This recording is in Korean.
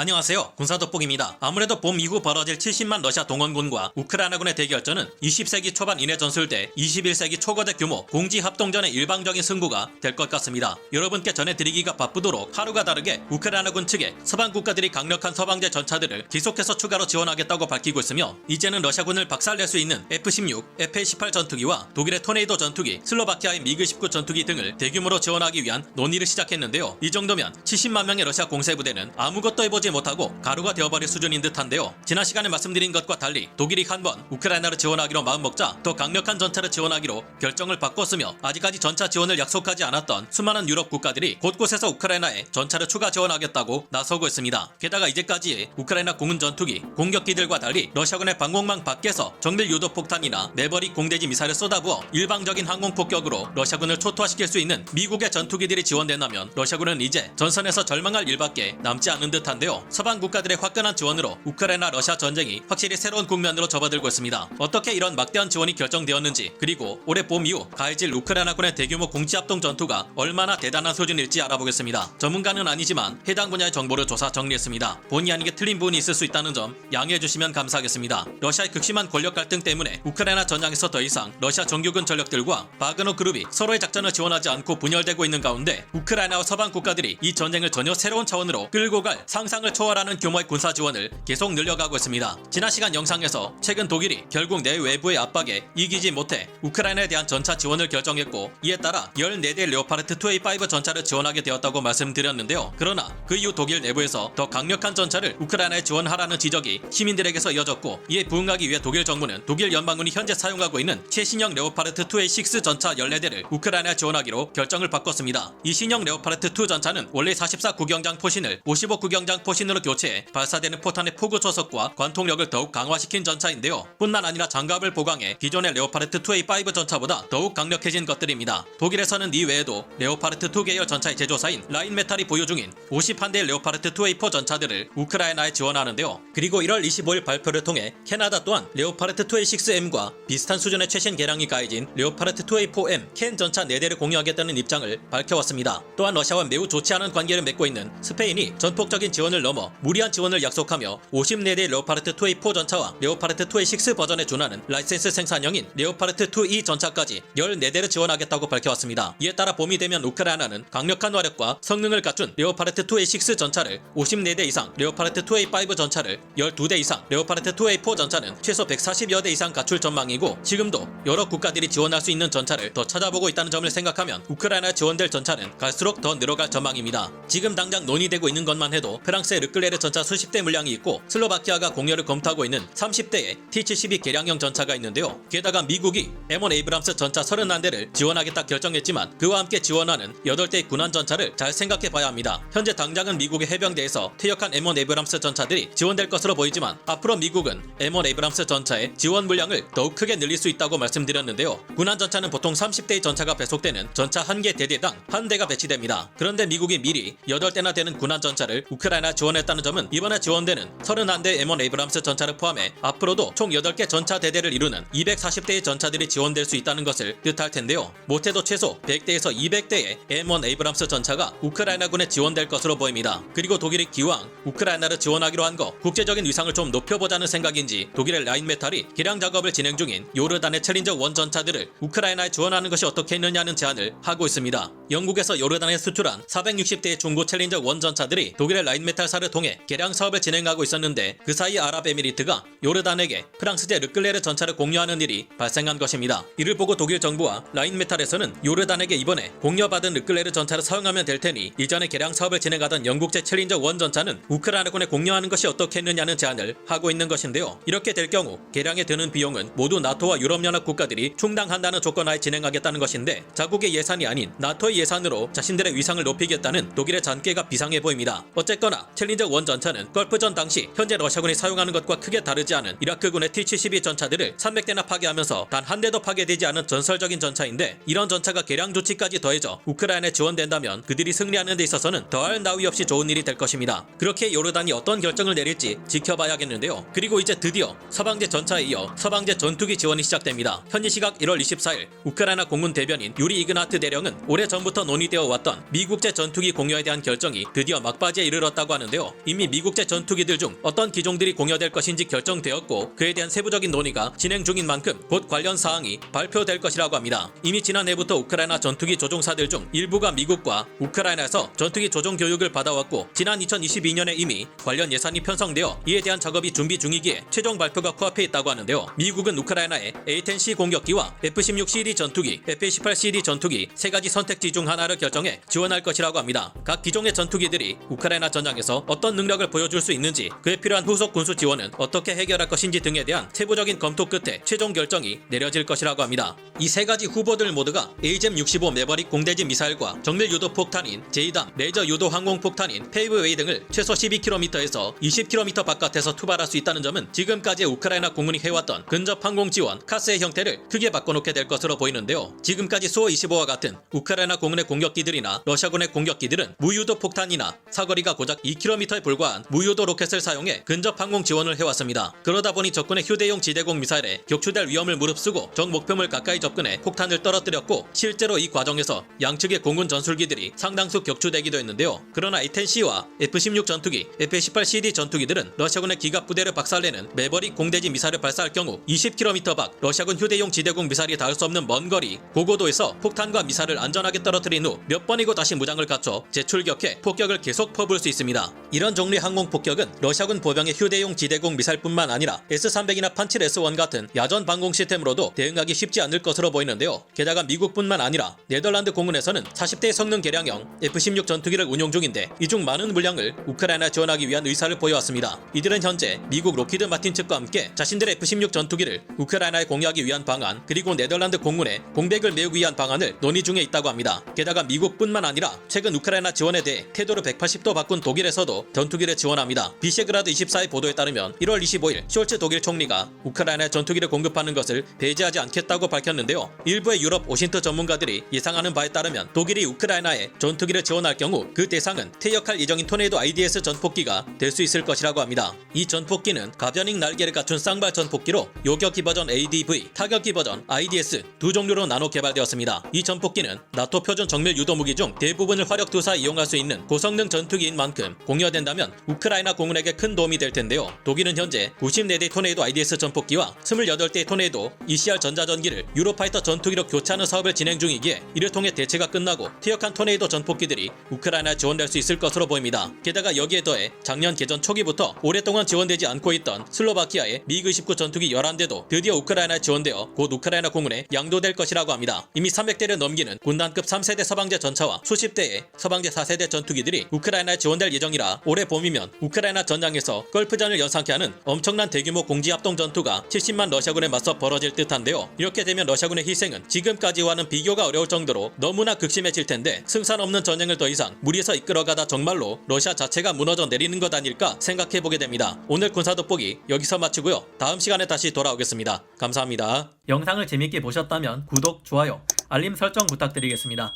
안녕하세요. 군사돋보기입니다. 아무래도 봄 이후 벌어질 70만 러시아 동원군과 우크라이나군의 대결전은 20세기 초반 인해 전술대 21세기 초거대 규모 공지 합동전의 일방적인 승부가 될 것 같습니다. 여러분께 전해드리기가 바쁘도록 하루가 다르게 우크라이나군 측에 서방 국가들이 강력한 서방제 전차들을 계속해서 추가로 지원하겠다고 밝히고 있으며 이제는 러시아군을 박살낼 수 있는 F-16, F-18 전투기와 독일의 토네이도 전투기, 슬로바키아의 미그-19 전투기 등을 대규모로 지원하기 위한 논의를 시작했는데요. 이 정도면 70만 명의 러시아 공세부대는 아무것도 해보지 못하고 가루가 되어버릴 수준인 듯한데요. 지난 시간에 말씀드린 것과 달리 독일이 한 번 우크라이나를 지원하기로 마음먹자 더 강력한 전차를 지원하기로 결정을 바꿨으며 아직까지 전차 지원을 약속하지 않았던 수많은 유럽 국가들이 곳곳에서 우크라이나에 전차를 추가 지원하겠다고 나서고 있습니다. 게다가 이제까지의 우크라이나 공군 전투기 공격기들과 달리 러시아군의 방공망 밖에서 정밀 유도 폭탄이나 매버릭 공대지 미사일을 쏟아부어 일방적인 항공 폭격으로 러시아군을 초토화시킬 수 있는 미국의 전투기들이 지원된다면 러시아군은 이제 전선에서 절망할 일밖에 남지 않은 듯한데요. 서방 국가들의 화끈한 지원으로 우크라이나 러시아 전쟁이 확실히 새로운 국면으로 접어들고 있습니다. 어떻게 이런 막대한 지원이 결정되었는지 그리고 올해 봄 이후 가해질 우크라이나군의 대규모 공지합동 전투가 얼마나 대단한 수준일지 알아보겠습니다. 전문가는 아니지만 해당 분야의 정보를 조사 정리했습니다. 본의 아니게 틀린 부분이 있을 수 있다는 점 양해해 주시면 감사하겠습니다. 러시아의 극심한 권력 갈등 때문에 우크라이나 전장에서 더 이상 러시아 정규군 전력들과 바그너 그룹이 서로의 작전을 지원하지 않고 분열되고 있는 가운데 우크라이나와 서방 국가들이 이 전쟁을 전혀 새로운 차원으로 끌고 갈 상상 을 초월하는 규모의 군사 지원을 계속 늘려가고 있습니다. 지난 시간 영상에서 최근 독일이 결국 내 외부의 압박에 이기지 못해 우크라이나에 대한 전차 지원을 결정했고 이에 따라 14대 레오파르트 2A5 전차를 지원하게 되었다고 말씀드렸는데요. 그러나 그 이후 독일 내부에서 더 강력한 전차를 우크라이나에 지원하라는 지적이 시민들에게서 이어졌고 이에 부응하기 위해 독일 정부는 독일 연방군이 현재 사용하고 있는 최신형 레오파르트 2A6 전차 14대를 우크라이나에 지원하기로 결정을 바꿨습니다. 이 신형 레오파르트 2 전차는 원래 44 구경장 포신을 55 구경장 포 신으로 교체해 발사되는 포탄의 포구 초속과 관통력을 더욱 강화시킨 전차인데요. 뿐만 아니라 장갑을 보강해 기존의 레오파르트 2A5 전차보다 더욱 강력해진 것들입니다. 독일에서는 이 외에도 레오파르트 2 계열 전차의 제조사인 라인메탈이 보유 중인 51대 레오파르트 2A4 전차들을 우크라이나에 지원하는데요. 그리고 1월 25일 발표를 통해 캐나다 또한 레오파르트 2A6M과 비슷한 수준의 최신 개량이 가해진 레오파르트 2A4M 캔 전차 4대를 공유하겠다는 입장을 밝혀왔습니다. 또한 러시아와 매우 좋지 않은 관계를 맺고 있는 스페인이 전폭적인 지원을 넘어 무리한 지원을 약속하며 54대 레오파르트 2A4 전차와 레오파르트 2A6 버전에 준하는 라이센스 생산형인 레오파르트 2E 전차까지 14대를 지원하겠다고 밝혀왔습니다. 이에 따라 봄이 되면 우크라이나는 강력한 화력과 성능을 갖춘 레오파르트 2A6 전차를 54대 이상, 레오파르트 2A5 전차를 12대 이상, 레오파르트 2A4 전차는 최소 140여 대 이상 갖출 전망이고 지금도 여러 국가들이 지원할 수 있는 전차를 더 찾아보고 있다는 점을 생각하면 우크라이나에 지원될 전차는 갈수록 더 늘어갈 전망입니다. 지금 당장 논의되고 있는 것만 해도 프랑스 의 르클레르 전차 수십 대 물량이 있고 슬로바키아가 공여를 검토하고 있는 30대의 T-72 개량형 전차가 있는데요. 게다가 미국이 M1 에이브람스 전차 31대를 지원하겠다 결정했지만 그와 함께 지원하는 8대의 군한 전차를 잘 생각해 봐야 합니다. 현재 당장은 미국의 해병대에서 퇴역한 M1 에이브람스 전차들이 지원될 것으로 보이지만 앞으로 미국은 M1 에이브람스 전차의 지원 물량을 더욱 크게 늘릴 수 있다고 말씀드렸는데요. 군한 전차는 보통 30대의 전차가 배속되는 전차 한 개 대대당 한 대가 배치됩니다. 그런데 미국이 미리 8대나 되는 군한 전차를 우크라이나 지원했다는 점은 이번에 지원되는 31대 M1 에이브람스 전차를 포함해 앞으로도 총 8개 전차 대대를 이루는 240대의 전차들이 지원될 수 있다는 것을 뜻할 텐데요. 못해도 최소 100대에서 200대의 M1 에이브람스 전차가 우크라이나군에 지원될 것으로 보입니다. 그리고 독일이 기왕 우크라이나를 지원하기로 한 거 국제적인 위상을 좀 높여보자는 생각인지 독일의 라인메탈이 개량 작업을 진행 중인 요르단의 챌린저 원 전차들을 우크라이나에 지원하는 것이 어떻겠느냐는 제안을 하고 있습니다. 영국에서 요르단에 수출한 460대의 중고 챌린저 원 전차들이 독일의 라인메탈사를 통해 개량 사업을 진행하고 있었는데 그 사이 아랍에미리트가 요르단에게 프랑스제 르클레르 전차를 공유하는 일이 발생한 것입니다. 이를 보고 독일 정부와 라인메탈에서는 요르단에게 이번에 공여받은 르클레르 전차를 사용하면 될 테니 이전에 개량 사업을 진행하던 영국제 챌린저 원 전차는 우크라이나군에 공유하는 것이 어떻겠느냐는 제안을 하고 있는 것인데요. 이렇게 될 경우 개량에 드는 비용은 모두 나토와 유럽연합 국가들이 충당한다는 조건하에 진행하겠다는 것인데 자국의 예산이 아닌 나토의 예산으로 자신들의 위상을 높이겠다는 독일의 잔꾀가 비상해 보입니다. 어쨌거나 챌린저 원 전차는 걸프전 당시 현재 러시아군이 사용하는 것과 크게 다르지 않은 이라크군의 T-72 전차들을 300대나 파괴하면서 단 한 대도 파괴되지 않은 전설적인 전차인데 이런 전차가 개량 조치까지 더해져 우크라이나에 지원된다면 그들이 승리하는 데 있어서는 더할 나위 없이 좋은 일이 될 것입니다. 그렇게 요르단이 어떤 결정을 내릴지 지켜봐야겠는데요. 그리고 이제 드디어 서방제 전차에 이어 서방제 전투기 지원이 시작됩니다. 현지 시각 1월 24일 우크라이나 공군 대변인 유리 이그나트 대령은 오래 전부터 오래전부터 논의되어 왔던 미국제 전투기 공여에 대한 결정이 드디어 막바지에 이르렀다고 하는데요. 이미 미국제 전투기들 중 어떤 기종들이 공여될 것인지 결정되었고 그에 대한 세부적인 논의가 진행 중인 만큼 곧 관련 사항이 발표될 것이라고 합니다. 이미 지난해부터 우크라이나 전투기 조종사들 중 일부가 미국과 우크라이나에서 전투기 조종 교육을 받아왔고 지난 2022년에 이미 관련 예산이 편성되어 이에 대한 작업이 준비 중이기에 최종 발표가 코앞에 있다고 하는데요. 미국은 우크라이나에 A-10C 공격기와 F-16CD 전투기, F-18CD 전투기 세 가지 선택지 중 하나를 결정해 지원할 것이라고 합니다. 각 기종의 전투기들이 우크라이나 전장에서 어떤 능력을 보여줄 수 있는지 그에 필요한 후속 군수 지원은 어떻게 해결할 것인지 등에 대한 세부적인 검토 끝에 최종 결정이 내려질 것이라고 합니다. 이 세 가지 후보들 모두가 AGM-65 매버릭 공대지 미사일과 정밀 유도 폭탄인 제이담 레이저 유도 항공 폭탄인 페이브웨이 등을 최소 12km에서 20km 바깥에서 투발할 수 있다는 점은 지금까지 우크라이나 공군이 해왔던 근접 항공 지원 카스의 형태를 크게 바꿔놓게 될 것으로 보이는데요. 지금까지 수호 25와 같은 우크라이나 공군의 공격기들이나 러시아군의 공격기들은 무유도 폭탄이나 사거리가 고작 2km에 불과한 무유도 로켓을 사용해 근접 항공 지원을 해왔습니다. 그러다 보니 적군의 휴대용 지대공 미사일에 격추될 위험을 무릅쓰고 적 목표물 가까이 접근해 폭탄을 떨어뜨렸고 실제로 이 과정에서 양측의 공군 전술기들이 상당수 격추되기도 했는데요. 그러나 A-10C와 F-16 전투기, F-18CD 전투기들은 러시아군의 기갑 부대를 박살내는 매버릭 공대지 미사일을 발사할 경우 20km 밖 러시아군 휴대용 지대공 미사일이 닿을 수 없는 먼 거리, 고고도에서 폭탄과 미사일을 안전하게 떨 어뜨린 후 몇 번이고 다시 무장을 갖춰 재출격해 폭격을 계속 퍼부을 수 있습니다. 이런 종류의 항공 폭격은 러시아군 보병의 휴대용 지대공 미사일뿐만 아니라 S-300이나 판칠 S-1 같은 야전 방공 시스템으로도 대응하기 쉽지 않을 것으로 보이는데요. 게다가 미국뿐만 아니라 네덜란드 공군에서는 40대 성능 개량형 F-16 전투기를 운용 중인데 이 중 많은 물량을 우크라이나 지원하기 위한 의사를 보여왔습니다. 이들은 현재 미국 로키드 마틴 측과 함께 자신들의 F-16 전투기를 우크라이나에 공유하기 위한 방안 그리고 네덜란드 공군의 공백을 메우기 위한 방안을 논의 중에 있다고 합니다. 게다가 미국뿐만 아니라 최근 우크라이나 지원에 대해 태도를 180도 바꾼 독일에서도 전투기를 지원합니다. 비셰그라드 24의 보도에 따르면 1월 25일 숄츠 독일 총리가 우크라이나에 전투기를 공급하는 것을 배제하지 않겠다고 밝혔는데요. 일부의 유럽 오신트 전문가들이 예상하는 바에 따르면 독일이 우크라이나에 전투기를 지원할 경우 그 대상은 퇴역할 예정인 토네이도 IDS 전폭기가 될 수 있을 것이라고 합니다. 이 전폭기는 가변익 날개를 갖춘 쌍발 전폭기로 요격기 버전 ADV, 타격기 버전 IDS 두 종류로 나눠 개발되었습니다. 이 전폭기는 나토 표준 정밀 유도 무기 중 대부분을 화력 투사 이용할 수 있는 고성능 전투기인 만큼 공여된다면 우크라이나 공군에게 큰 도움이 될 텐데요. 독일은 현재 94대 토네이도 IDS 전폭기와 28대 토네이도 ECR 전자전기를 유로파이터 전투기로 교체하는 사업을 진행 중이기에 이를 통해 대체가 끝나고 퇴역한 토네이도 전폭기들이 우크라이나에 지원될 수 있을 것으로 보입니다. 게다가 여기에 더해 작년 개전 초기부터 오랫동안 지원되지 않고 있던 슬로바키아의 미그 19 전투기 11대도 드디어 우크라이나에 지원되어 곧 우크라이나 공군에 양도될 것이라고 합니다. 이미 300대를 넘기는 군단급 3세대 서방제 전차와 수십 대의 서방제 4세대 전투기들이 우크라이나에 지원될 예정이라 올해 봄이면 우크라이나 전장에서 걸프전을 연상케 하는 엄청난 대규모 공지 합동 전투가 70만 러시아군에 맞서 벌어질 듯한데요. 이렇게 되면 러시아군의 희생은 지금까지와는 비교가 어려울 정도로 너무나 극심해질 텐데 승산 없는 전쟁을 더 이상 무리해서 이끌어가다 정말로 러시아 자체가 무너져 내리는 것 아닐까 생각해 보게 됩니다. 오늘 군사 돋보기 여기서 마치고요. 다음 시간에 다시 돌아오겠습니다. 감사합니다. 영상을 재밌게 보셨다면 구독, 좋아요, 알림 설정 부탁드리겠습니다.